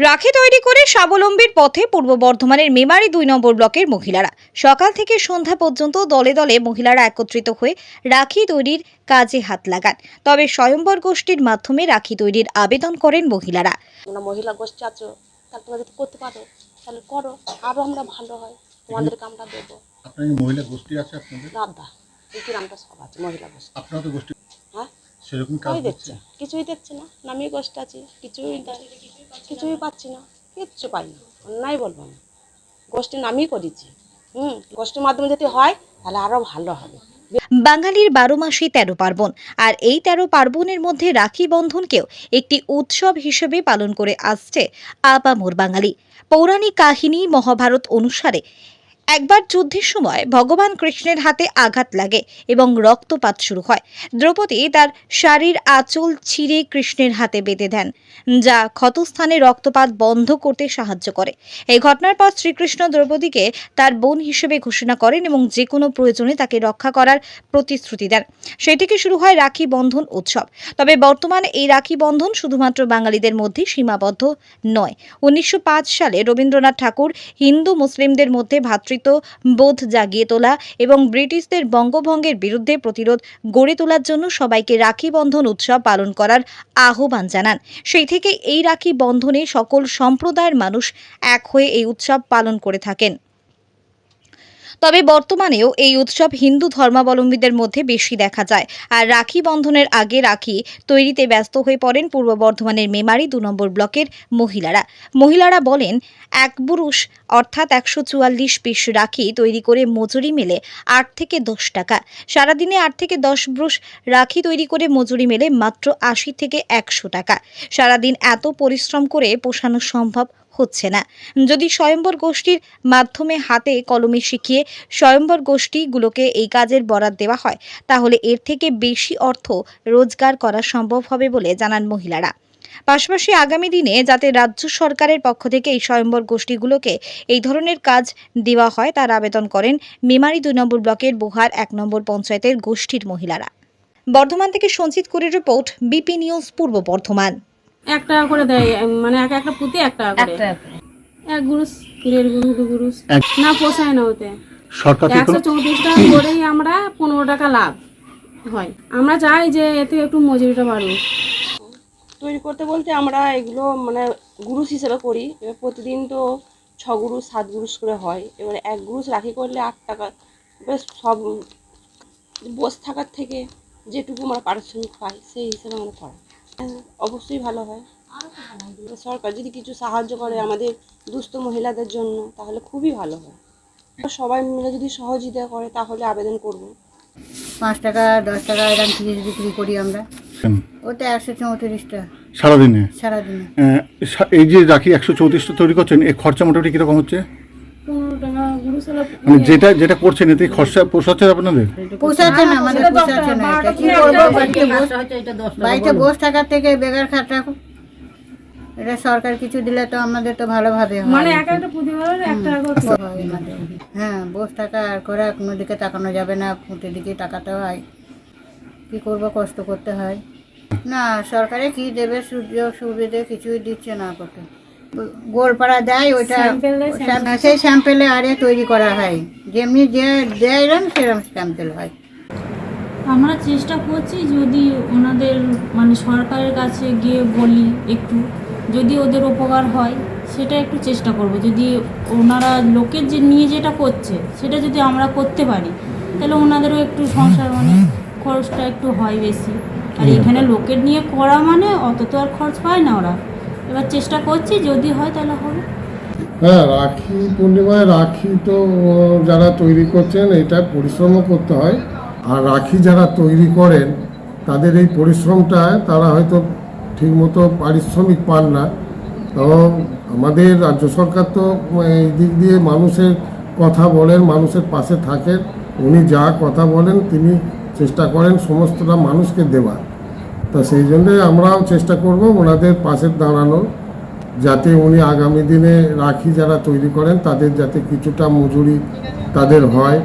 রাখি তৈরি করে স্বাবলম্বীর পথে পূর্ব বর্ধমানের মেমারি দুই নম্বর ব্লকের মহিলারা। সকাল থেকে সন্ধ্যা পর্যন্ত দলে দলে মহিলারা একত্রিত হয়ে রাখি তৈরির কাজে হাত লাগান। তবে স্বয়ম্বর গোষ্ঠীর মাধ্যমে রাখি তৈরির আবেদন করেন মহিলারা। তোমরা মহিলা গোষ্ঠী আছো তাহলে তোমরা যদি করতে পারো তাহলে করো আরও আমরা ভালো হয় তোমাদেরকে আমরা দেবো। আপনার মহিলা গোষ্ঠী আছে আপনাদের? রাধা এই গ্রামটা সব আছে মহিলা গোষ্ঠী। আপনারা তো গোষ্ঠী হ্যাঁ? সেরকম কাজ দেখছে কিছুই দেখছে না নামি গোষ্ঠী আছি কিছুই দেয় কিছুই পাচ্ছি না, কিচ্ছু পাই না, অন্যায় বলব না। গোষ্ঠীর নামই করেছি, হুম, গোষ্ঠীর মাধ্যমে যদি হয়, তাহলে আরও ভালো হবে। বাঙালির বারো মাসে তেরো পার্বণ, আর এই তেরো পার্বণের মধ্যে রাখি বন্ধনকেও একটি উৎসব হিসেবে পালন করে আসছে আপামোর বাঙালি। পৌরাণিক কাহিনী মহাভারত অনুসারে একবার যুদ্ধের সময় ভগবান কৃষ্ণের হাতে আঘাত লাগে এবং রক্তপাত শুরু হয়। দ্রৌপদী তার শাড়ির আঁচল ছিঁড়ে কৃষ্ণের হাতে বেঁধে দেন, যা ক্ষতস্থানে রক্তপাত বন্ধ করতে সাহায্য করে। এই ঘটনার পর শ্রীকৃষ্ণ দ্রৌপদীকে তার বোন হিসেবে ঘোষণা করেন এবং যে কোনো প্রয়োজনে তাকে রক্ষা করার প্রতিশ্রুতি দেন। সেই থেকে শুরু হয় রাখি বন্ধন উৎসব। তবে বর্তমানে এই রাখি বন্ধন শুধুমাত্র বাঙালিদের মধ্যে সীমাবদ্ধ নয়। উনিশশো সালে রবীন্দ্রনাথ ঠাকুর হিন্দু মুসলিমদের মধ্যে ভ্রাতৃত্ব বোধ জাগিয়ে তোলা এবং ব্রিটিশদের বঙ্গভঙ্গের বিরুদ্ধে প্রতিরোধ গড়ে তোলার জন্য সবাইকে রাখি বন্ধন উৎসব পালন করার আহ্বান জানান। সেই থেকে এই রাখি বন্ধনে সকল সম্প্রদায়ের মানুষ এক হয়ে এই উৎসব পালন করে থাকেন। তবে বর্তমানেও এই উৎসব হিন্দু ধর্মাবলম্বীদের মধ্যে বেশি দেখা যায়। আর রাখি বন্ধনের আগে রাখি তৈরিতে ব্যস্ত হয়ে পড়েন পূর্ব বর্ধমানের মেমারি দু নম্বর ব্লকের মহিলারা। মহিলারা বলেন, এক বুরুষ অর্থাৎ একশো চুয়াল্লিশ পিস রাখি তৈরি করে মজুরি মেলে আট থেকে দশ টাকা। সারাদিনে আট থেকে দশ ব্রুশ রাখি তৈরি করে মজুরি মেলে মাত্র আশি থেকে একশো টাকা। সারাদিন এত পরিশ্রম করে পোষানো সম্ভব হচ্ছে না। যদি স্বয়ম্বর গোষ্ঠীর মাধ্যমে হাতে কলমে শিখিয়ে স্বয়ম্বর গোষ্ঠীগুলোকে এই কাজের বরাদ দেওয়া হয়, তাহলে এর থেকে বেশি অর্থ রোজগার করা সম্ভব হবে বলে জানান মহিলারা। পাশাপাশি আগামী দিনে যাতে রাজ্য সরকারের পক্ষ থেকে এই স্বয়ম্বর গোষ্ঠীগুলোকে এই ধরনের কাজ দেওয়া হয়, তার আবেদন করেন মেমারি দুই নম্বর ব্লকের বোহার এক নম্বর পঞ্চায়েতের গোষ্ঠীর মহিলারা। বর্ধমান থেকে সঞ্চিত করে রিপোর্ট বিপি নিউজ পূর্ব বর্ধমান। এক টাকা করে দেয় মানে এক একটা পুঁতে এক টাকা করে। এক গুরুস দেড় গুরু দু গুরুস। না পোষায় না ওতে। সরকার একশো চৌত্রিশ টাকা করেই আমরা পনেরো টাকা লাভ হয়। আমরা চাই যে এতে একটু মজুরিটা বাড়ুক। তৈরি করতে বলতে আমরা এগুলো মানে গুরুস হিসেবে করি। এবার প্রতিদিন তো ছ গুরুস সাত গুরুস করে হয়। এবার এক গুরুস রাখি করলে আট টাকা। বেশ সব বসে থাকার থেকে যেটুকু আমরা পারিশ্রমিক পাই সেই হিসেবে আমরা করা। অবশ্যই ভালো হয়। সরকার যদি কিছু সাহায্য করে আমাদের দুস্থ মহিলাদের জন্য তাহলে খুবই ভালো হয়। সবাই মিলে যদি সহযোগিতা করে তাহলে আবেদন করব। পাঁচ টাকা দশ টাকা এরকম পিস বিক্রি করি আমরা। ওটা একশো চৌত্রিশটা। সারাদিনে? সারাদিনে। আহ, এই যে রাখি একশো চৌত্রিশটা তৈরি করছেন এই খরচা মোটামুটি কীরকম হচ্ছে পনেরো টাকা গুরুস হলে মানে যেটা যেটা করছেন এতে খরচা পোষাচ্ছে আপনাদের? পোষাচ্ছে না আমাদের পোষাচ্ছে না এটা। কি করব বাড়িতে বস বাড়িতে বস থাকার থেকে বেকার খাটা এটা সরকার কিছু দিলে তো আমাদের তো ভালোভাবে হয়। মানে এক একটা পুঁতি হলে এক টাকা করে হ্যাঁ বস থাকা আর করে কোনো দিকে তাকানো যাবে না ফুটে দিকে তাকাতে হয়। কি করব কষ্ট করতে হয়। না সরকারে কি দেবে সুযোগ সুবিধে কিছুই দিচ্ছে না কত গোলপাড়া দেয় ওইটা সেই স্যাম্পেলে আরে তৈরি করা হয়। যেমনি যে দেয় এরম সেরকম স্যাম্পেল হয়। আমরা চেষ্টা করছি যদি ওনাদের মানে সরকারের কাছে গিয়ে বলি একটু যদি ওদের উপকার হয় সেটা একটু চেষ্টা করব। যদি ওনারা লোকের যে নিয়ে যেটা করছে সেটা যদি আমরা করতে পারি তাহলে ওনাদেরও একটু সংসার মানে খরচটা একটু হয় বেশি। আর এখানে লোকের নিয়ে করা মানে অত তো আর খরচ পায় না ওরা। এবার চেষ্টা করছি, যদি হয় তাহলে হবে। হ্যাঁ রাখি পূর্ণিমায় রাখি তো যারা তৈরি করছেন, এটা পরিশ্রমও করতে হয়। আর রাখি যারা তৈরি করেন, তাদের এই পরিশ্রমটা তারা হয়তো ঠিকমতো পারিশ্রমিক পান না। এবং আমাদের রাজ্য সরকার তো, এই দিক দিয়ে মানুষের কথা বলেন, মানুষের পাশে থাকেন। উনি যা কথা বলেন, তিনি চেষ্টা করেন সমস্তটা মানুষকে দেওয়ার। তা সেই জন্যে আমরাও চেষ্টা করব ওনাদের পাশে দাঁড়ানোর, যাতে উনি আগামী দিনে রাখি যারা তৈরি করেন তাদের যাতে কিছুটা মজুরি তাদের হয়।